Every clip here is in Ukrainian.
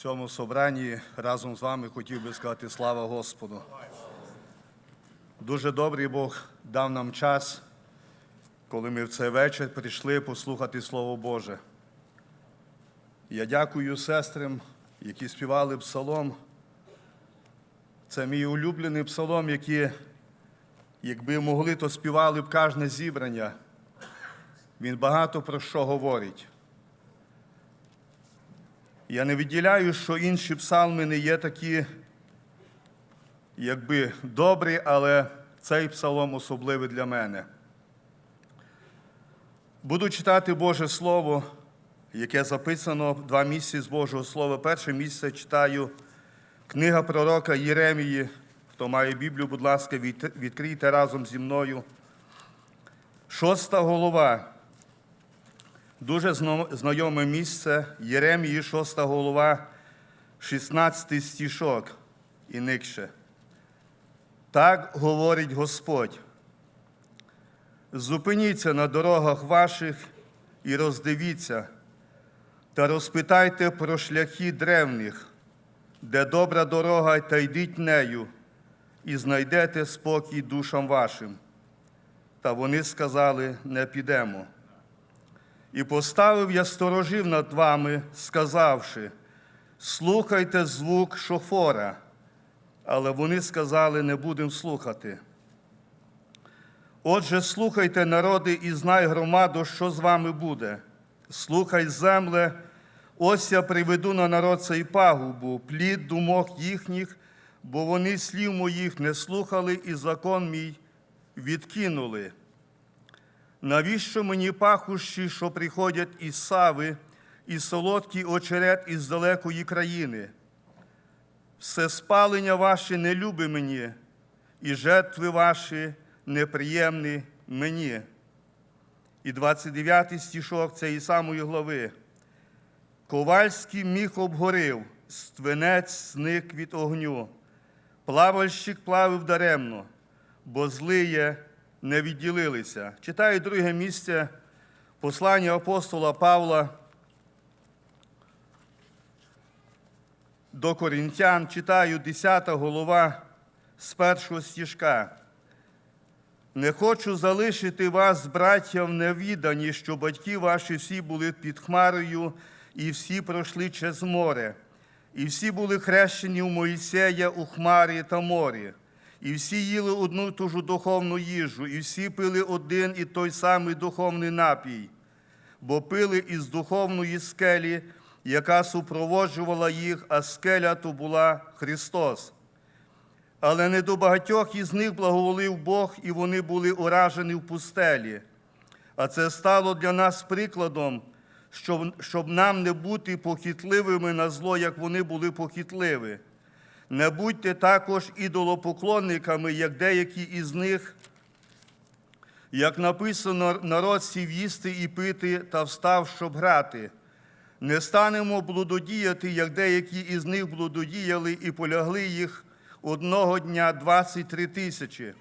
цьому собранні разом з вами хотів би сказати слава Господу. Дуже добрий Бог дав нам час, коли ми в цей вечір прийшли послухати Слово Боже. Я дякую сестрам, які співали псалом. Це мій улюблений псалом, який, якби могли, то співали б кожне зібрання. Він багато про що говорить. Я не відділяю, що інші псалми не є такі, якби добрі, але цей псалом особливий для мене. Буду читати Боже Слово, яке записано два місці з Божого Слова. Перше місце читаю книга пророка Єремії. Хто має Біблію, будь ласка, від- відкрийте разом зі мною. Шоста голова. Дуже знайоме місце Єремії, 6 голова, 16 стішок і никше. Так говорить Господь. Зупиніться на дорогах ваших і роздивіться, та розпитайте про шляхи древних, де добра дорога, та йдіть нею, і знайдете спокій душам вашим. Та вони сказали: не підемо. І поставив я сторожив над вами, сказавши: слухайте звук шофора. Але вони сказали, не будемо слухати. Отже, слухайте, народи, і знай громаду, що з вами буде. Слухай, земле, ось я приведу на народ цей пагубу, плід думок їхніх, бо вони слів моїх не слухали, і закон мій відкинули. Навіщо мені пахущі, що приходять із Сави, і солодкий очерет із далекої країни? Все спалення ваше не любе мені, і жертви ваші неприємні мені. І 29 стішок цієї самої глави. Ковальський міг обгорив, ственець зник від огню, плавальщик плавив даремно, бо злиє не відділилися. Читаю друге місце послання апостола Павла до Корінтян, читаю 10 голова з першого стіжка. Не хочу залишити вас, браття, в невіданні, що батьки ваші всі були під хмарою, і всі пройшли через море, і всі були хрещені у Моїсея у хмарі та морі, і всі їли одну ту ж духовну їжу, і всі пили один і той самий духовний напій, бо пили із духовної скелі, яка супроводжувала їх, а скеля то була Христос. Але не до багатьох із них благоволив Бог, і вони були уражені в пустелі. А це стало для нас прикладом, щоб, щоб нам не бути похитливими на зло, як вони були похитливі. Не будьте також ідолопоклонниками, як деякі із них, як написано, народ сів їсти і пити та встав, щоб грати. Не станемо блудодіяти, як деякі із них блудодіяли і полягли їх одного дня 23 тисячі.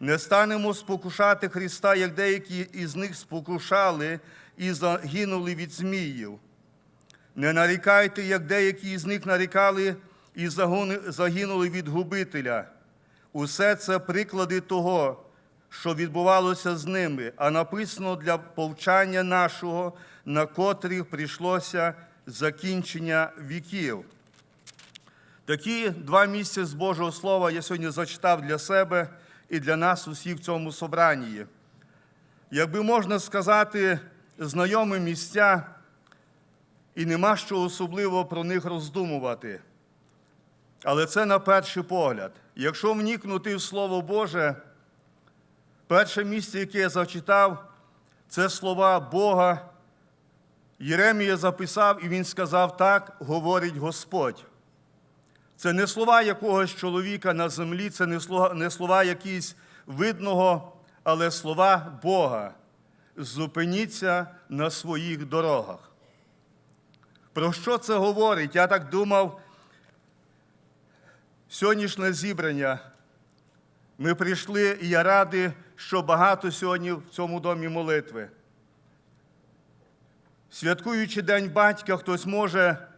Не станемо спокушати Христа, як деякі із них спокушали і загинули від зміїв. Не нарікайте, як деякі із них нарікали і загинули від губителя. Усе це приклади того, що відбувалося з ними, а написано для повчання нашого, на котрих прийшлося закінчення віків. Такі два місця з Божого Слова я сьогодні зачитав для себе і для нас усіх в цьому собранні. Якби можна сказати, знайомі місця, і нема що особливо про них роздумувати. Але це на перший погляд. Якщо вникнути в Слово Боже, перше місце, яке я зачитав, це слова Бога. Єремія записав, і він сказав: так говорить Господь. Це не слова якогось чоловіка на землі, це не слова, не слова якісь видного, але слова Бога. Зупиніться на своїх дорогах. Про що це говорить? Я так думав, сьогоднішнє зібрання. Ми прийшли, і я радий, що багато сьогодні в цьому домі молитви. Святкуючи День батька, хтось може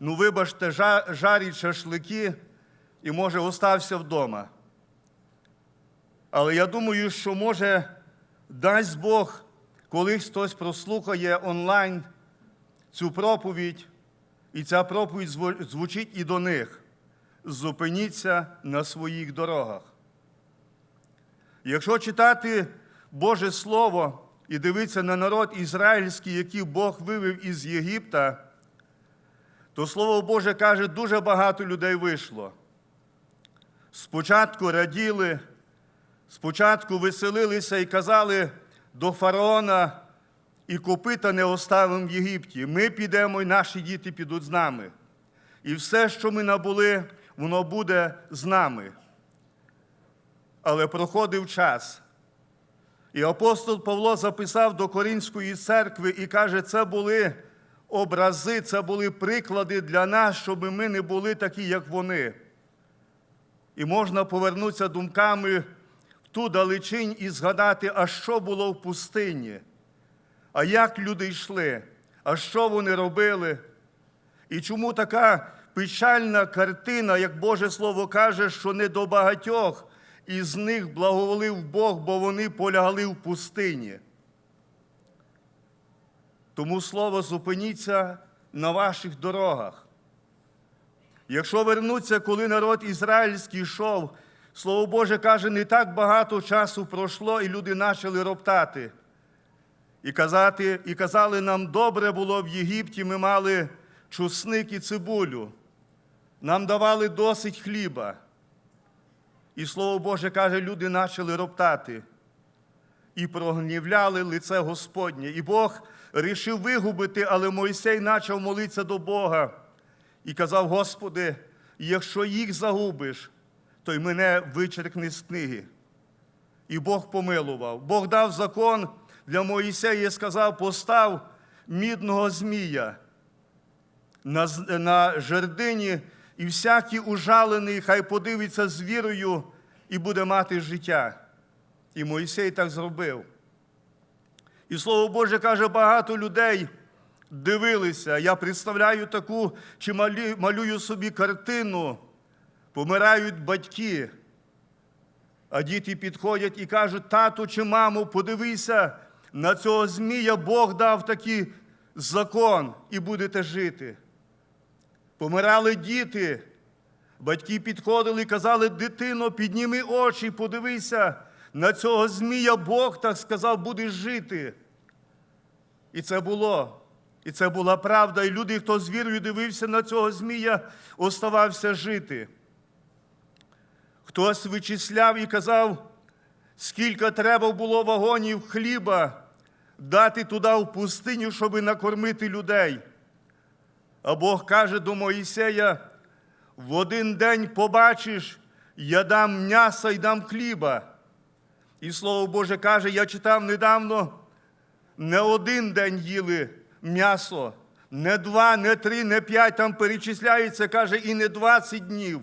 ну вибачте, жа- жарить шашлики і, може, остався вдома. Але я думаю, що може дасть Бог, коли хтось прослухає онлайн цю проповідь, і ця проповідь звучить і до них. Зупиніться на своїх дорогах. Якщо читати Боже Слово і дивитися на народ ізраїльський, який Бог вивів із Єгипта, то Слово Боже каже, дуже багато людей вийшло. Спочатку раділи, спочатку веселилися і казали до фараона, і копита не оставимо в Єгипті. Ми підемо, і наші діти підуть з нами. І все, що ми набули, воно буде з нами. Але проходив час. І апостол Павло записав до Коринської церкви і каже, це були образи, це були приклади для нас, щоб ми не були такі, як вони. І можна повернутися думками в ту далечінь і згадати, а що було в пустині, а як люди йшли, а що вони робили. І чому така печальна картина, як Боже Слово каже, що не до багатьох із них благоволив Бог, бо вони полягли в пустині. Тому слово зупиніться на ваших дорогах. Якщо вернуться, коли народ ізраїльський йшов, Слово Боже каже, не так багато часу пройшло, і люди почали роптати. І казати, і казали, нам добре було в Єгипті, ми мали чусник і цибулю. Нам давали досить хліба. І Слово Боже каже, люди почали роптати і прогнівляли лице Господнє. І Бог рішив вигубити, але Мойсей почав молитися до Бога і казав: Господи, якщо їх загубиш, то й мене вичеркни з книги. І Бог помилував. Бог дав закон для Моїсея і сказав: постав мідного змія на, жердині, і всякий ужалений, хай подивиться з вірою і буде мати життя. І Моїсей так зробив. І слово Боже каже, багато людей дивилися. Я представляю таку, чи малюю собі картину, помирають батьки. А діти підходять і кажуть, тату чи маму, подивися, на цього змія Бог дав такий закон, і будете жити. Помирали діти. Батьки підходили і казали, дитино, підніми очі, подивися, на цього змія Бог так сказав, будеш жити. І це було. І це була правда. І люди, хто з вірою дивився на цього змія, оставався жити. Хтось вичисляв і казав, скільки треба було вагонів хліба дати туди в пустиню, щоб накормити людей. А Бог каже до Моїсея, в один день побачиш, я дам м'яса і дам хліба. І Слово Боже каже, я читав недавно, не один день їли м'ясо, не два, не три, не п'ять, там перечисляється, каже, і не двадцять днів.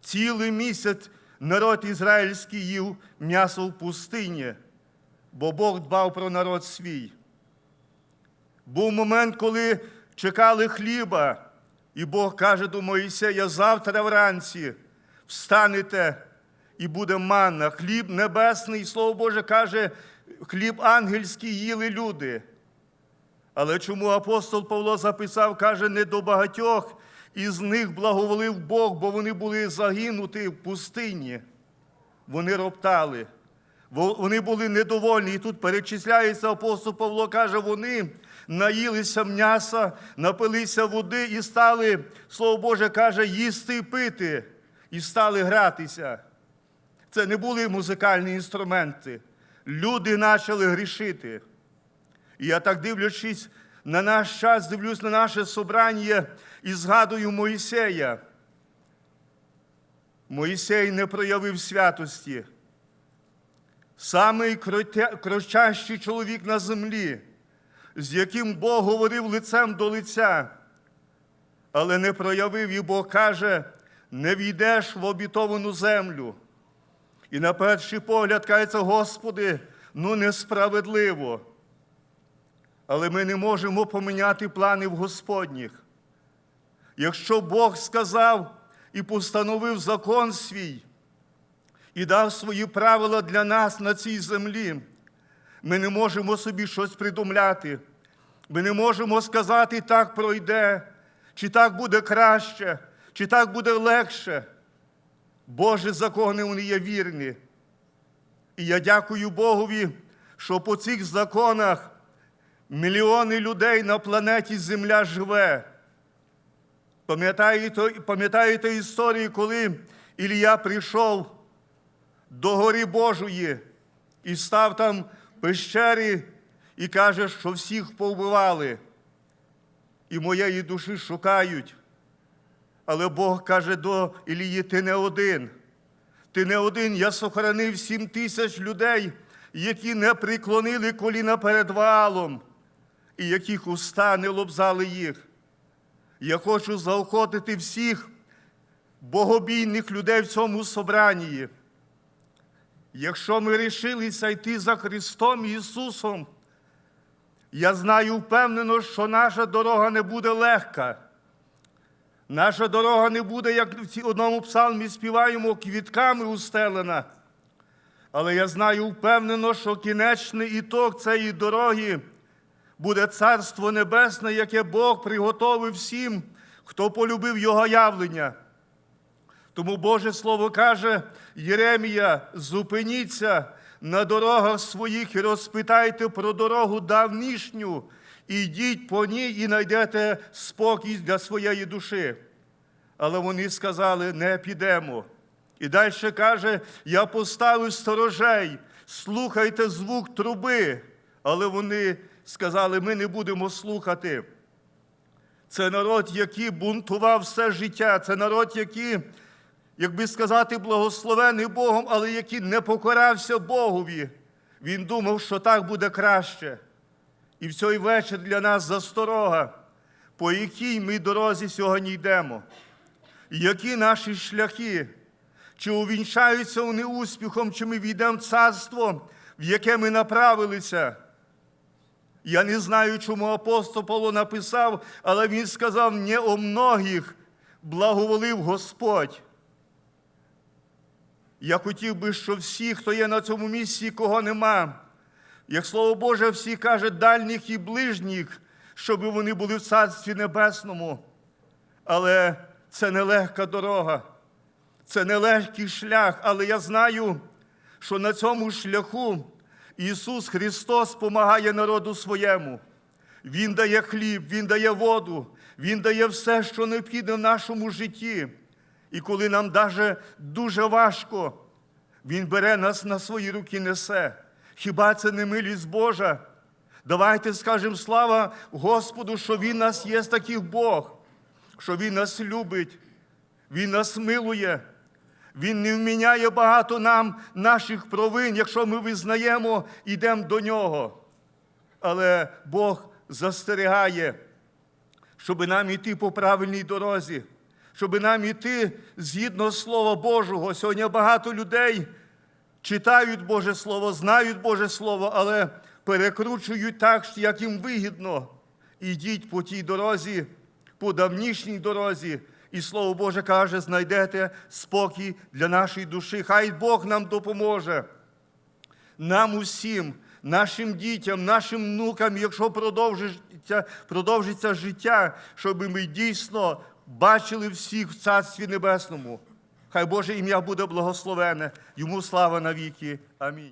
Цілий місяць народ ізраїльський їв м'ясо в пустині, бо Бог дбав про народ свій. Був момент, коли чекали хліба, і Бог каже до Моїсея, завтра вранці встанете і буде манна. Хліб небесний, Слово Боже каже, хліб ангельський їли люди. Але чому апостол Павло записав, каже, не до багатьох із них благоволив Бог, бо вони були загинуті в пустині. Вони роптали. Вони були недовольні. І тут перечисляється апостол Павло, каже, вони наїлися м'яса, напилися води і стали, Слово Боже каже, їсти і пити, і стали гратися. Це не були музикальні інструменти. Люди почали грішити. І я так дивлячись на наш час, дивлюсь на наше собрання і згадую Моїсея. Моїсей не проявив святості. Самий кротя- чоловік на землі, з яким Бог говорив лицем до лиця, але не проявив, і Бог каже, не війдеш в обітовану землю. І на перший погляд кається, Господи, ну несправедливо. Але ми не можемо поміняти планів Господніх. Якщо Бог сказав і постановив закон свій, і дав свої правила для нас на цій землі, ми не можемо собі щось придумляти. Ми не можемо сказати, так пройде, чи так буде краще, чи так буде легше. Божі закони вони є вірні. І я дякую Богові, що по цих законах мільйони людей на планеті Земля живе. Пам'ятаєте, пам'ятаєте історію, коли Ілія прийшов до гори Божої і став там пещері і каже, що всіх повбивали, і моєї душі шукають. Але Бог каже до Ілії, ти не один. Ти не один, я сохранив сім тисяч людей, які не приклонили коліна перед валом, і яких уста не лобзали їх. Я хочу заохотити всіх богобійних людей в цьому собранні. Якщо ми рішилися йти за Христом Ісусом, я знаю впевнено, що наша дорога не буде легка. Наша дорога не буде, як в одному псалмі співаємо, квітками устелена. Але я знаю впевнено, що кінечний ітог цієї дороги буде Царство Небесне, яке Бог приготовив всім, хто полюбив Його явлення. Тому Боже Слово каже, Єремія, зупиніться на дорогах своїх і розпитайте про дорогу давнішню, і йдіть по ній і знайдете спокій для своєї душі. Але вони сказали, не підемо. І далі каже, я поставив сторожей, слухайте звук труби. Але вони сказали, ми не будемо слухати. Це народ, який бунтував все життя, це народ, який, як би сказати, благословений Богом, але який не покорався Богові. Він думав, що так буде краще. І в цей вечір для нас засторога, по якій ми дорозі сьогодні йдемо. Які наші шляхи, чи увінчаються вони успіхом, чи ми війдемо в царство, в яке ми направилися. Я не знаю, чому апостол Павло написав, але він сказав, не о многих благоволив Господь. Я хотів би, щоб всі, хто є на цьому місці, кого нема, як слово Боже, всі каже, дальніх і ближніх, щоб вони були в Царстві Небесному. Але це нелегка дорога, це нелегкий шлях, але я знаю, що на цьому шляху Ісус Христос допомагає народу своєму. Він дає хліб, Він дає воду, Він дає все, що необхідне в нашому житті. І коли нам даже дуже важко, Він бере нас на свої руки несе. Хіба це не милість Божа? Давайте скажемо слава Господу, що Він нас є таких Бог, що Він нас любить, Він нас милує. Він не вміняє багато нам наших провин, якщо ми визнаємо, йдемо до нього. Але Бог застерігає, щоб нам йти по правильній дорозі, щоб нам йти згідно Слова Божого. Сьогодні багато людей читають Боже Слово, знають Боже Слово, але перекручують так, як їм вигідно. Ідіть по тій дорозі, по давнішній дорозі. І Слово Боже каже, знайдете спокій для нашої душі. Хай Бог нам допоможе. Нам усім, нашим дітям, нашим внукам, якщо продовжиться, продовжиться життя, щоб ми дійсно бачили всіх в Царстві Небесному. Хай Боже ім'я буде благословене, йому слава навіки. Амінь.